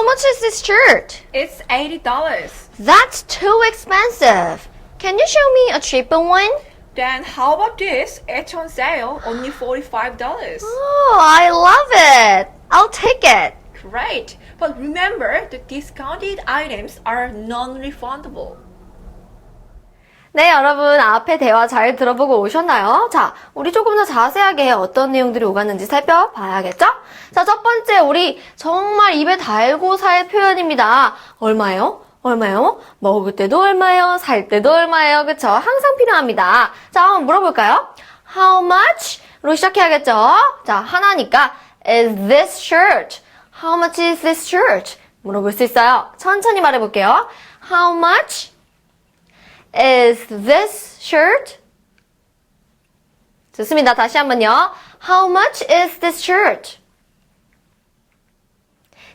How much is this shirt? It's $80. That's too expensive. Can you show me a cheaper one? Then how about this? It's on sale, only $45. Oh, I love it. I'll take it. Great. But remember, the discounted items are non-refundable. 네, 여러분 앞에 대화 잘 들어보고 오셨나요? 자, 우리 조금 더 자세하게 어떤 내용들이 오갔는지 살펴봐야겠죠? 자, 첫 번째 우리 정말 입에 달고 살 표현입니다. 얼마요? 얼마요? 먹을 때도 얼마요? 살 때도 얼마요? 그쵸? 항상 필요합니다. 자, 한번 물어볼까요? How much? 로 시작해야겠죠? 자, 하나니까 Is this shirt? How much is this shirt? 물어볼 수 있어요. 천천히 말해볼게요. How much? Is this shirt? 좋습니다. 다시 한번요. How much is this shirt?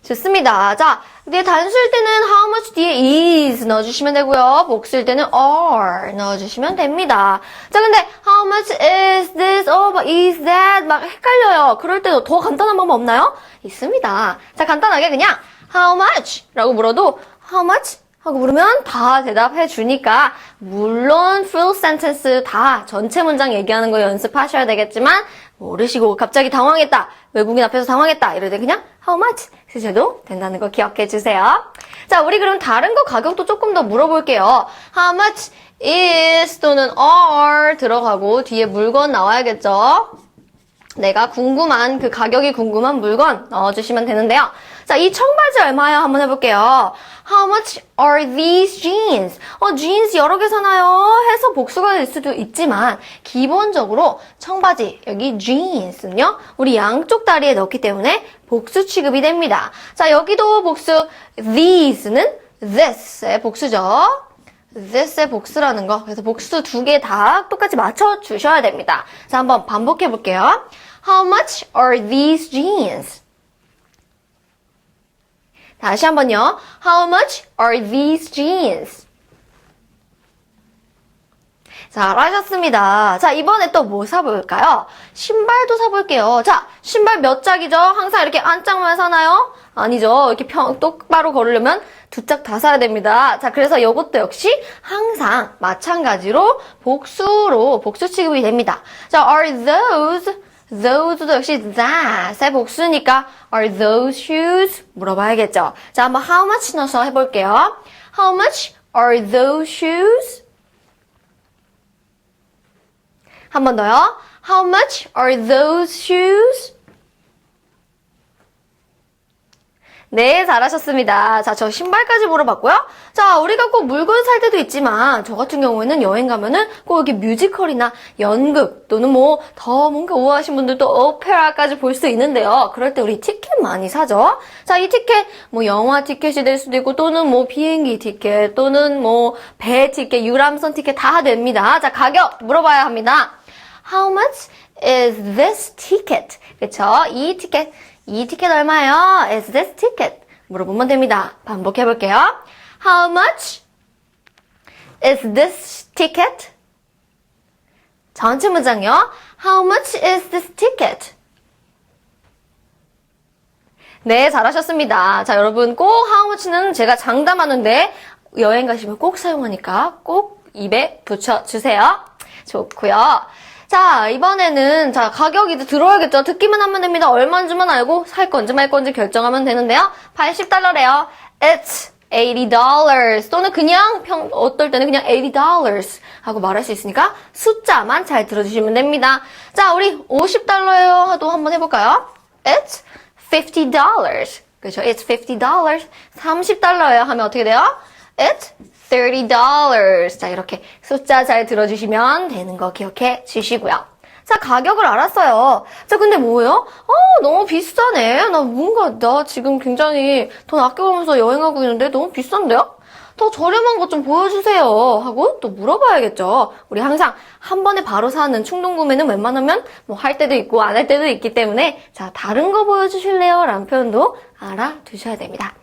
좋습니다. 자, 이게 단수일 때는 how much 뒤에 is 넣어주시면 되고요. 복수일 때는 are 넣어주시면 됩니다. 자, 근데 how much is this, oh, 막 is that 막 헷갈려요. 그럴 때도 더 간단한 방법 없나요? 있습니다. 자, 간단하게 그냥 how much 라고 물어도 how much 하고 물으면 다 대답해 주니까 물론 full sentence 다 전체 문장 얘기하는 거 연습하셔야 되겠지만 모르시고 갑자기 당황했다 외국인 앞에서 당황했다 이럴 때 그냥 how much 쓰셔도 된다는 거 기억해 주세요. 자 우리 그럼 다른 거 가격도 조금 더 물어볼게요. how much is 또는 are 들어가고 뒤에 물건 나와야겠죠. 내가 궁금한 그 가격이 궁금한 물건 넣어주시면 되는데요. 자, 이 청바지 얼마요? 한번 해볼게요. How much are these jeans? 어, jeans 여러 개 사나요? 해서 복수가 될 수도 있지만 기본적으로 청바지 여기 jeans는요 우리 양쪽 다리에 넣기 때문에 복수 취급이 됩니다. 자, 여기도 복수 these는 this의 복수죠. this의 복수라는 거. 그래서 복수 두 개 다 똑같이 맞춰 주셔야 됩니다. 자, 한번 반복해 볼게요. How much are these jeans? 다시 한번요. How much are these jeans? 잘하셨습니다. 자, 이번에 또 뭐 사볼까요? 신발도 사볼게요. 자, 신발 몇 짝이죠? 항상 이렇게 한 짝만 사나요? 아니죠. 이렇게 평, 똑바로 걸으려면 두 짝 다 사야 됩니다. 자, 그래서 이것도 역시 항상 마찬가지로 복수로, 복수 취급이 됩니다. 자, are those, those도 역시 that의 복수니까 are those shoes? 물어봐야겠죠. 자, 한번 how much 넣어서 해볼게요. How much are those shoes? 한 번 더요. How much are those shoes? 네, 잘하셨습니다. 자, 저 신발까지 물어봤고요. 자, 우리가 꼭 물건 살 때도 있지만, 저 같은 경우에는 여행 가면은 꼭 이렇게 뮤지컬이나 연극, 또는 뭐, 더 뭔가 우아하신 분들도 오페라까지 볼 수 있는데요. 그럴 때 우리 티켓 많이 사죠? 자, 이 티켓, 뭐, 영화 티켓이 될 수도 있고, 또는 뭐, 비행기 티켓, 또는 뭐, 배 티켓, 유람선 티켓 다 됩니다. 자, 가격 물어봐야 합니다. How much is this ticket? 그쵸? 이 티켓, 이 티켓 얼마예요? Is this ticket? 물어보면 됩니다. 반복해 볼게요. How much is this ticket? 전체 문장요. How much is this ticket? 네, 잘하셨습니다. 자, 여러분 꼭 how much는 제가 장담하는데 여행 가시면 꼭 사용하니까 꼭 입에 붙여주세요. 좋고요. 자, 이번에는 자 가격 이제 들어야겠죠. 듣기만 하면 됩니다. 얼마인지만 알고 살 건지 말 건지 결정하면 되는데요. 80달러래요. It's 80 또는 그냥 평 어떨 때는 그냥 80 하고 말할 수 있으니까 숫자만 잘 들어주시면 됩니다. 자, 우리 50달러예요. 하도 한번 해볼까요? It's 50 그렇죠? It's 50 30달러예요. 하면 어떻게 돼요? It's $30. 자, 이렇게 숫자 잘 들어주시면 되는 거 기억해 주시고요. 자, 가격을 알았어요. 자, 근데 뭐예요? 어, 너무 비싸네. 나 뭔가, 나 지금 굉장히 돈 아껴가면서 여행하고 있는데 너무 비싼데요? 더 저렴한 것 좀 보여주세요. 하고 또 물어봐야겠죠. 우리 항상 한 번에 바로 사는 충동 구매는 웬만하면 뭐 할 때도 있고 안 할 때도 있기 때문에 자, 다른 거 보여주실래요? 라는 표현도 알아두셔야 됩니다.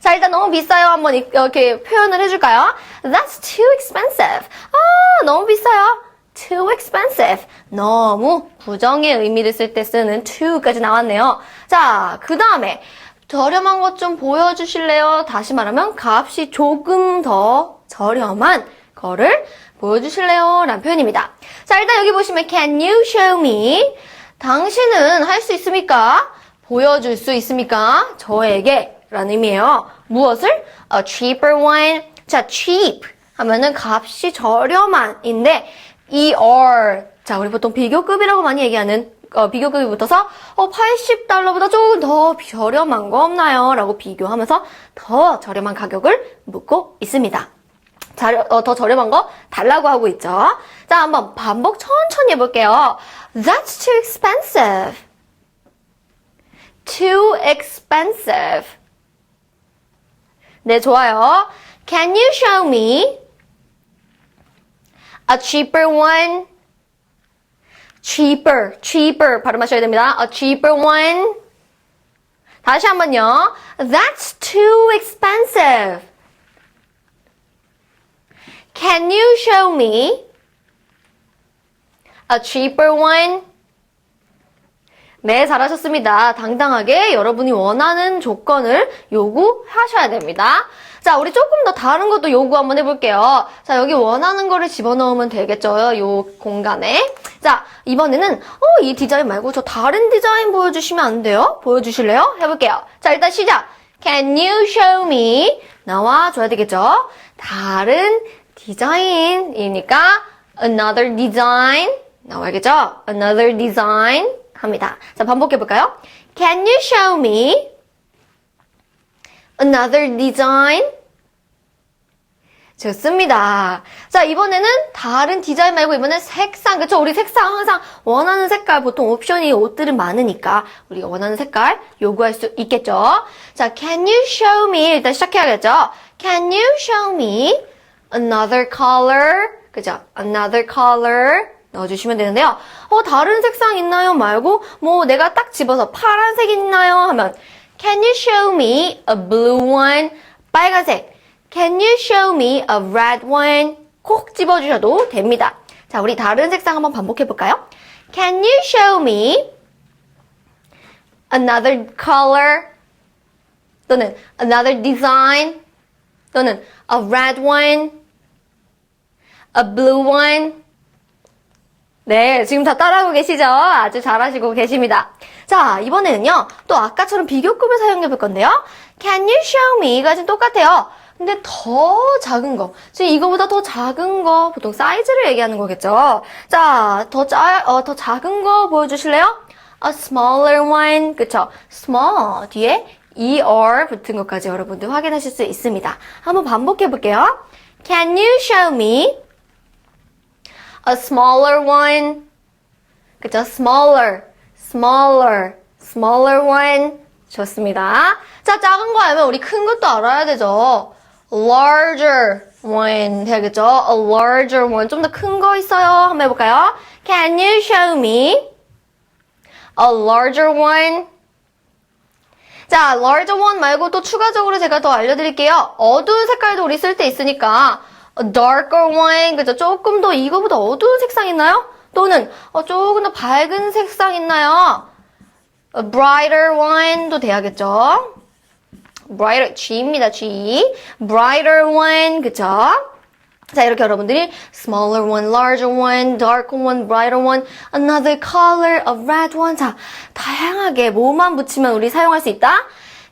자, 일단 너무 비싸요. 한번 이렇게 표현을 해줄까요? That's too expensive. 아, 너무 비싸요. too expensive. 너무 부정의 의미를 쓸 때 쓰는 too까지 나왔네요. 자, 그 다음에 저렴한 것 좀 보여주실래요? 다시 말하면 값이 조금 더 저렴한 거를 보여주실래요? 라는 표현입니다. 자, 일단 여기 보시면 can you show me? 당신은 할 수 있습니까? 보여줄 수 있습니까? 저에게 라는 의미예요. 무엇을? A cheaper one. 자, cheap 하면은 값이 저렴한인데 er 자, 우리 보통 비교급이라고 많이 얘기하는 어, 비교급이 붙어서 어, 80달러보다 조금 더 저렴한 거 없나요? 라고 비교하면서 더 저렴한 가격을 묻고 있습니다. 자, 어, 더 저렴한 거 달라고 하고 있죠. 자, 한번 반복 천천히 해볼게요. That's too expensive. Too expensive. 네, 좋아요. Can you show me a cheaper one? cheaper, cheaper 발음하셔야 됩니다. A cheaper one. 다시 한번요. That's too expensive. Can you show me a cheaper one? 네, 잘하셨습니다. 당당하게 여러분이 원하는 조건을 요구하셔야 됩니다. 자, 우리 조금 더 다른 것도 요구 한번 해볼게요. 자, 여기 원하는 거를 집어넣으면 되겠죠. 요 공간에. 자, 이번에는, 어, 이 디자인 말고 저 다른 디자인 보여주시면 안 돼요? 보여주실래요? 해볼게요. 자, 일단 시작. Can you show me? 나와줘야 되겠죠? 다른 디자인이니까 another design 나와야겠죠? another design 합니다. 자, 반복해 볼까요? Can you show me another design? 좋습니다. 자, 이번에는 다른 디자인 말고 이번엔 색상, 그쵸? 우리 색상 항상 원하는 색깔, 보통 옵션이 옷들은 많으니까 우리가 원하는 색깔 요구할 수 있겠죠? 자, can you show me? 일단 시작해야겠죠? Can you show me another color? 그죠? another color. 넣어주시면 되는데요. 어, 다른 색상 있나요? 말고, 뭐, 내가 딱 집어서 파란색 있나요? 하면, Can you show me a blue one? 빨간색. Can you show me a red one? 콕 집어주셔도 됩니다. 자, 우리 다른 색상 한번 반복해 볼까요? Can you show me another color? 또는 another design? 또는 a red one? a blue one? 네, 지금 다 따라하고 계시죠? 아주 잘하시고 계십니다. 자, 이번에는요, 또 아까처럼 비교급을 사용해 볼 건데요. Can you show me?가 지금 똑같아요. 근데 더 작은 거. 지금 이거보다 더 작은 거, 보통 사이즈를 얘기하는 거겠죠? 자, 더 짜, 어, 더 작은 거 보여주실래요? A smaller one. 그쵸? small 뒤에 er 붙은 것까지 여러분들 확인하실 수 있습니다. 한번 반복해 볼게요. Can you show me a smaller one? 그쵸? smaller, smaller, smaller one. 좋습니다. 자, 작은 거 알면 우리 큰 것도 알아야 되죠. larger one 해야겠죠? a larger one. 좀 더 큰 거 있어요. 한번 해볼까요? Can you show me a larger one? 자, larger one 말고 또 추가적으로 제가 더 알려드릴게요. 어두운 색깔도 우리 쓸 때 있으니까 darker one, 그죠? 조금 더 이거보다 어두운 색상 있나요? 또는 어, 조금 더 밝은 색상 있나요? A brighter one도 돼야겠죠? brighter, G입니다, G. brighter one, 그쵸? 자, 이렇게 여러분들이 smaller one, larger one, darker one, brighter one, another color, a red one. 자, 다양하게 뭐만 붙이면 우리 사용할 수 있다?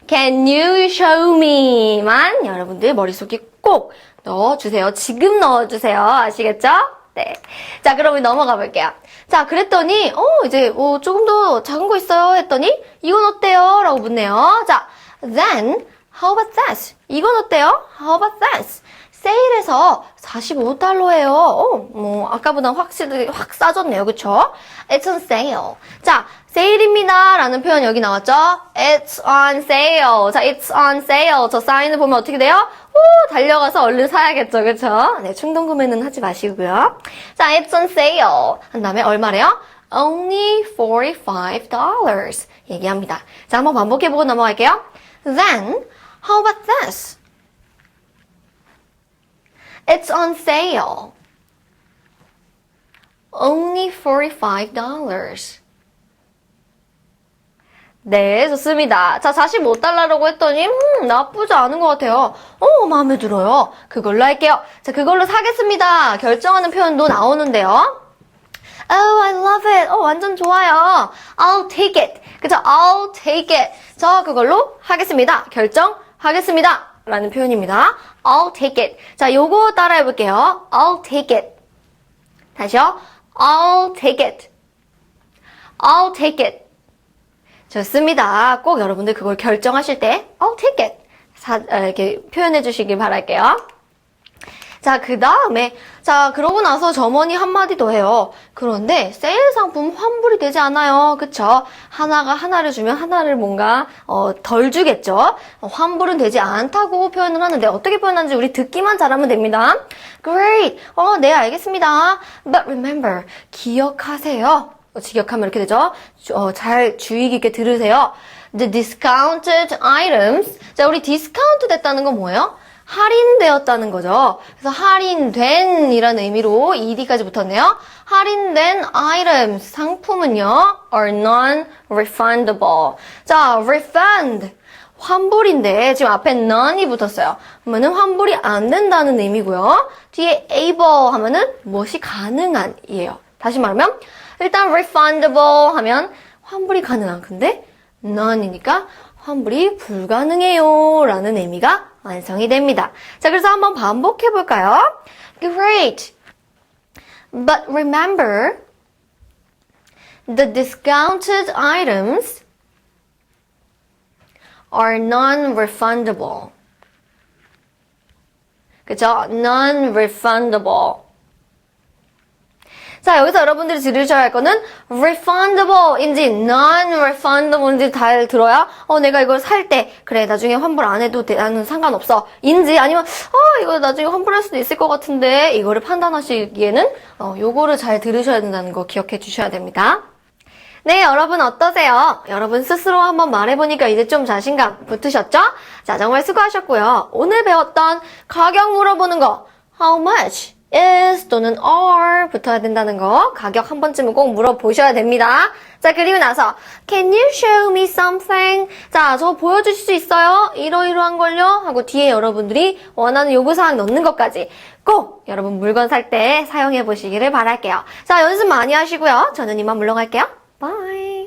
Can you show me?만 여러분들 머릿속에 꼭 넣어주세요. 지금 넣어주세요. 아시겠죠? 네. 자, 우리 넘어가 볼게요. 자, 그랬더니, 어, 이제, 어, 조금 더 작은 거 있어요? 했더니, 이건 어때요? 라고 묻네요. 자, then, how about that? 이건 어때요? How about that? 세일해서 45달러예요. 어, 뭐, 아까보다 확실히 확 싸졌네요. 그쵸? It's on sale. 자, 세일입니다. 라는 표현 여기 나왔죠? It's on sale. 자, it's on sale. 저 사인을 보면 어떻게 돼요? 오, 달려가서 얼른 사야겠죠. 그쵸? 네, 충동 구매는 하지 마시고요. 자, it's on sale. 한 다음에 얼마래요? Only $45. 얘기합니다. 자, 한번 반복해보고 넘어갈게요. Then, how about this? It's on sale. Only $45. 네, 좋습니다. 자, 45달러라고 했더니, 음, 나쁘지 않은 것 같아요. 어, 마음에 들어요. 그걸로 할게요. 자, 그걸로 사겠습니다. 결정하는 표현도 나오는데요. Oh, I love it. 어, 완전 좋아요. I'll take it. 그죠? I'll take it. 저 그걸로 하겠습니다. 결정하겠습니다. 라는 표현입니다. I'll take it. 자, 요거 따라해 볼게요. I'll take it. 다시요. I'll take it. I'll take it. 좋습니다. 꼭 여러분들 그걸 결정하실 때 I'll take it. 사- 어, 이렇게 표현해 주시길 바랄게요. 자, 그 다음에, 자, 그러고 나서 점원이 한마디 더 해요. 그런데 세일 상품 환불이 되지 않아요. 그쵸? 하나가 하나를 주면 하나를 뭔가, 어, 덜 주겠죠? 어, 환불은 되지 않다고 표현을 하는데 어떻게 표현하는지 우리 듣기만 잘하면 됩니다. Great! 어, 네, 알겠습니다. But remember, 기억하세요. 어, 기억하면 이렇게 되죠? 주- 어, 잘 주의 깊게 들으세요. The discounted items. 자, 우리 디스카운트 됐다는 건 뭐예요? 할인되었다는 거죠. 그래서 할인된 이라는 의미로 ed까지 붙었네요. 할인된 items 상품은요 are non-refundable. 자, refund 환불인데 지금 앞에 none이 붙었어요. 그러면은 환불이 안 된다는 의미고요. 뒤에 able 하면은 무엇이 가능한이에요. 다시 말하면 일단 refundable 하면 환불이 가능한 근데 none이니까 환불이 불가능해요 라는 의미가 완성이 됩니다. 자, 그래서 한번 반복해 볼까요? Great. But remember, the discounted items are non-refundable. 그죠? non-refundable. 자, 여기서 여러분들이 들으셔야 할 거는 refundable인지 non-refundable인지 잘 들어야 어, 내가 이걸 살 때 그래, 나중에 환불 안 해도 돼, 나는 상관없어. 인지 아니면 어, 이거 나중에 환불할 수도 있을 것 같은데 이거를 판단하시기에는 어, 요거를 잘 들으셔야 된다는 거 기억해 주셔야 됩니다. 네, 여러분 어떠세요? 여러분 스스로 한번 말해보니까 이제 좀 자신감 붙으셨죠? 자, 정말 수고하셨고요. 오늘 배웠던 가격 물어보는 거, how much is 또는 are 붙어야 된다는 거, 가격 한 번쯤은 꼭 물어보셔야 됩니다. 자, 그리고 나서, can you show me something? 자, 저 보여주실 수 있어요? 이러이러한 걸요? 하고 뒤에 여러분들이 원하는 요구사항 넣는 것까지 꼭 여러분 물건 살 때 사용해 보시기를 바랄게요. 자, 연습 많이 하시고요. 저는 이만 물러갈게요. Bye.